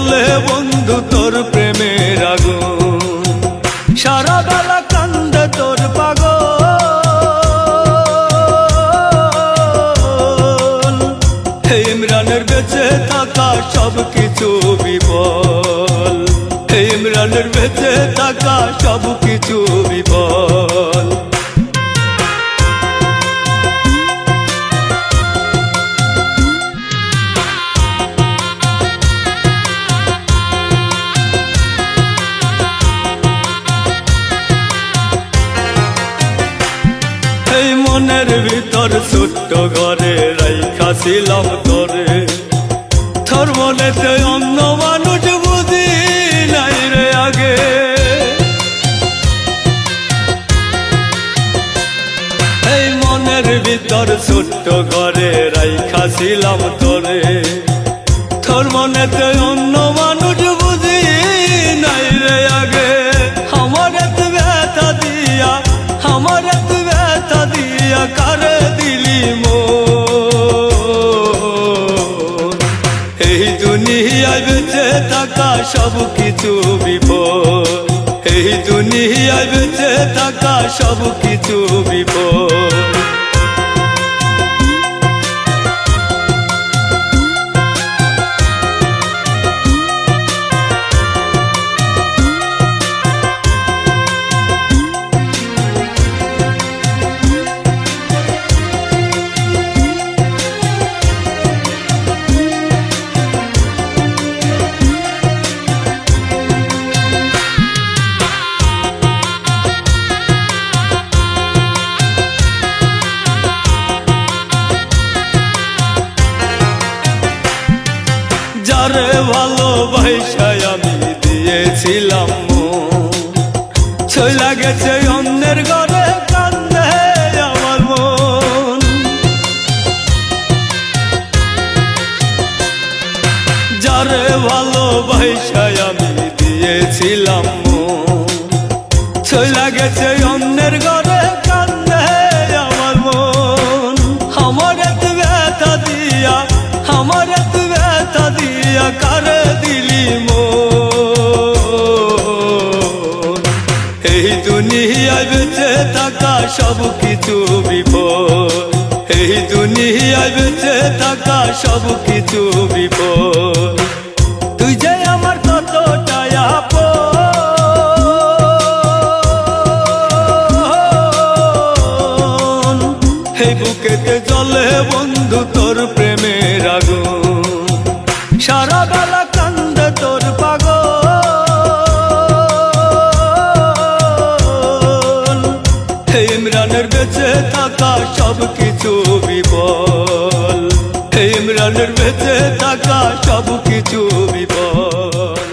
জলে বন্ধু, তোর প্রেমের আগুন। সারা বেলা কান্দে তোর পাগ হে ইমরানের বেঁচে থাকা সব কিছু বিপল হে ইমরানের বেঁচে থাকা সব কিছু বিপল ভিতর ছোট্ট ঘরে রাইখা ছিলাম তোরে তোর মনেতে অন্য মানুষ বুঝি নাই রে আগে। এই মনের ভিতর ছোট্ট ঘরে রাইখা ছিলাম তোরে তোর মনেতে অন্য মানুষ বুঝি নাই রে আগে। আমার ব্যথা দিয়া, আমার ব্যথা দিয়া, কারে দুনিয়ায় বেঁচে থাকা সব কিছু বিপদ। এই দুনিয়ায় বেঁচে থাকা সব কিছু যারে ভালোবাসায় আমি দিয়েছিলাম ছইলা গেছে অন্যের ঘরে, কান্দে আমার মন। যারে ভালোবাসায় আমি দিয়েছিলাম ছইলা গেছে সব কিছু বিপদ। এই দুনিয়ায় বেঁচে থাকা সব কিছু বিপদ। তুই যে আমার কতটাই আপন। এই বুকেতে ইমরানের বেঁচে থাকা সব কিছু বিপল ইমরানের বেঁচে থাকা সব কিছু বিপল